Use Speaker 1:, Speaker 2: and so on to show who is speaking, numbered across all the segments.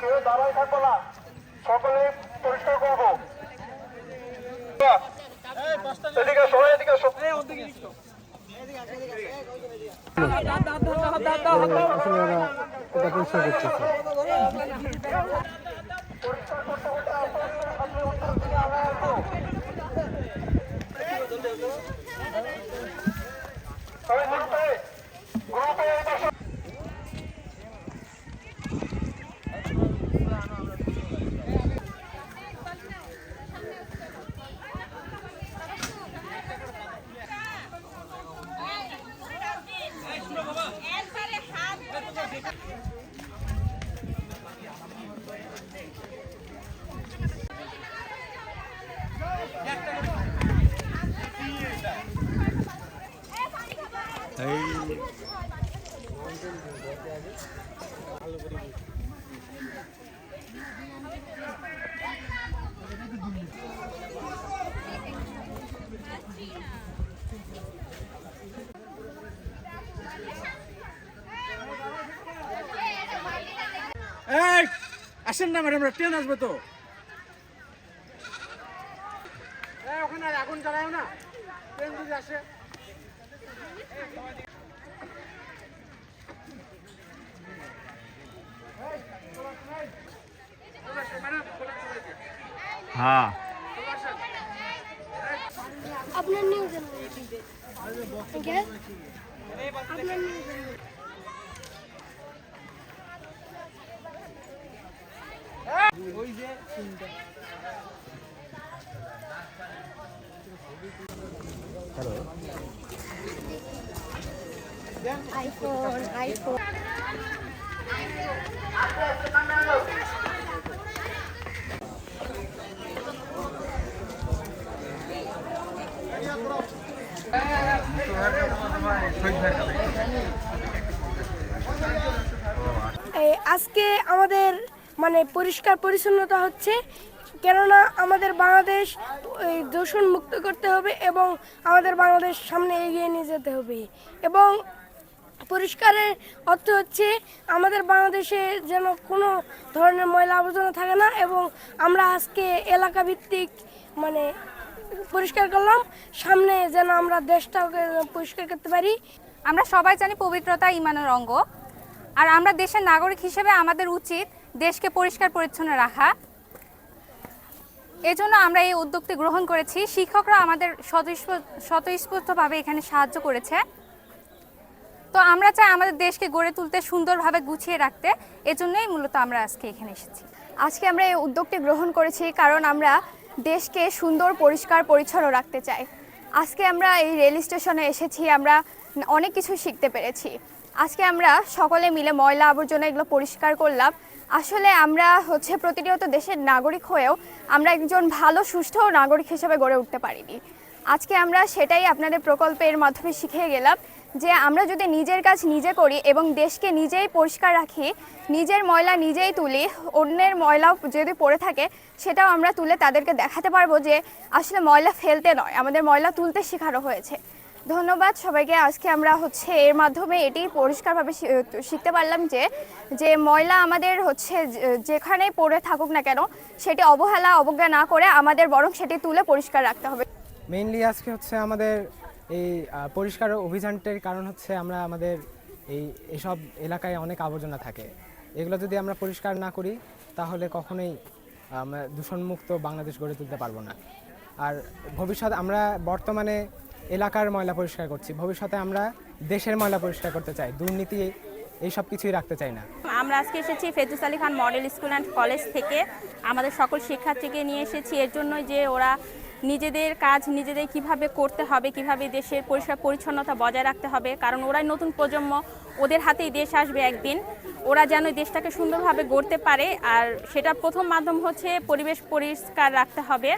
Speaker 1: কেউ দাঁড়ায় থাকব না সকলে পরিষ্কার করব এদিকে সবাই এদিকে সব-
Speaker 2: আসলে ওরা এটা পরিষ্কার করতেছে
Speaker 1: এই
Speaker 2: আসেন না ম্যাডাম ট্রেন আসবে তো। এই, ওখানে আর আগুন জ্বালাও না। ট্রেন যদি আসে। হ্যাঁ।
Speaker 3: আপনার নিউজের গ্যাস আপনার নিউজের আইফোন আইফোন আজকে আমাদের মানে পরিষ্কার পরিচ্ছন্নতা হচ্ছে, কেননা আমাদের বাংলাদেশ দূষণ মুক্ত করতে হবে এবং আমাদের বাংলাদেশ সামনে এগিয়ে নিয়ে যেতে হবে। এবং পরিষ্কারের অর্থ হচ্ছে, আমাদের বাংলাদেশে যেন কোনো ধরনের ময়লা আবর্জনা থাকে না এবং আমরা আজকে এলাকা ভিত্তিক মানে পরিষ্কার করলাম, সামনে যেন আমরা দেশটাকে পরিষ্কার করতে পারি।
Speaker 4: আমরা সবাই জানি পবিত্রতা ইমানের অঙ্গ, আর আমরা দেশের নাগরিক হিসেবে আমাদের উচিত দেশকে পরিষ্কার পরিচ্ছন্ন রাখা। এজন্য আমরা এই উদ্যোগটি গ্রহণ করেছি। শিক্ষকরা আমাদের স্বতঃস্ফূর্তভাবে এখানে সাহায্য করেছে। তো আমরা চাই আমাদের দেশকে গড়ে তুলতে, সুন্দরভাবে গুছিয়ে রাখতে। এজন্যই মূলত আমরা আজকে এখানে এসেছি।
Speaker 5: আজকে আমরা এই উদ্যোগটি গ্রহণ করেছি কারণ আমরা দেশকে সুন্দর, পরিষ্কার, পরিচ্ছন্ন রাখতে চাই। আজকে আমরা এই রেল স্টেশনে এসেছি, আমরা অনেক কিছু শিখতে পেরেছি। আজকে আমরা সকলে মিলে ময়লা আবর্জনা এগুলো পরিষ্কার করলাম। আসলে আমরা হচ্ছে প্রতিনিয়ত দেশের নাগরিক হয়েও আমরা একজন ভালো সুস্থ নাগরিক হিসেবে গড়ে উঠতে পারিনি। আজকে আমরা সেটাই আপনাদের প্রকল্পের মাধ্যমে শিখে গেলাম যে আমরা যদি নিজের কাজ নিজে করি এবং দেশকে নিজেই পরিষ্কার রাখি, নিজের ময়লা নিজেই তুলি, অন্যের ময়লাও যদি পড়ে থাকে, সেটাও আমরা তুলে তাদেরকে দেখাতে পারব যে আসলে ময়লা ফেলতে নয়, আমাদের ময়লা তুলতে শেখানো হয়েছে। ধন্যবাদ সবাইকে। আজকে আমরা হচ্ছে এর মাধ্যমে এটি পরিষ্কারভাবে শিখতে পারলাম যে যে ময়লা আমাদের হচ্ছে যে- যেখানেই পড়ে থাকুক না কেন, সেটি অবহেলা, অবজ্ঞা না করে আমাদের বরং সেটি তুলে পরিষ্কার রাখতে হবে।
Speaker 6: মেইনলি আজকে হচ্ছে আমাদের এই পরিষ্কার অভিযানটির কারণ হচ্ছে আমরা আমাদের এই, এসব এলাকায় অনেক আবর্জনা থাকে। এগুলো যদি আমরা পরিষ্কার না করি, তাহলে কখনোই আমরা দূষণমুক্ত বাংলাদেশ গড়ে তুলতে পারব না। আর ভবিষ্যৎ, আমরা বর্তমানে এলাকার ময়লা পরিষ্কার করছি। ভবিষ্যতে আমরা দেশের ময়লা পরিষ্কার করতে চাই। দুর্নীতি এইসব কিছুই রাখতে চাই না।
Speaker 7: আমরা আজকে এসেছি Fejus Ali Khan model school and college থেকে। আমাদের সকল শিক্ষার্থীকে নিয়ে এসেছি। এর জন্য যে ওরা নিজেদের কাজ নিজেদের কীভাবে করতে হবে, কীভাবে দেশের পরিষ্কার পরিচ্ছন্নতা বজায় রাখতে হবে, কারণ ওরাই নতুন প্রজন্ম, ওদের হাতেই দেশ আসবে একদিন। ওরা যেন দেশটাকে সুন্দরভাবে গড়তে পারে, আর সেটা প্রথম মাধ্যম হচ্ছে পরিবেশ পরিষ্কার রাখতে হবে।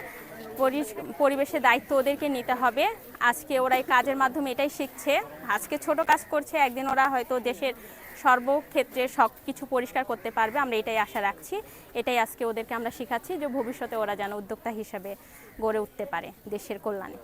Speaker 7: পরিবেশের দায়িত্ব ওদেরকে নিতে হবে। আজকে ওরা কাজের মাধ্যমে এটাই শিখছে। আজকে ছোট কাজ করছে, একদিন ওরা হয়তো দেশের সর্বক্ষেত্রে সব কিছু পরিষ্কার করতে পারবে। আমরা এটাই আশা রাখছি। এটাই আজকে ওদেরকে আমরা শিখাচ্ছি যে ভবিষ্যতে ওরা যেন উদ্যোক্তা হিসাবে গড়ে উঠতে পারে দেশের কল্যাণে।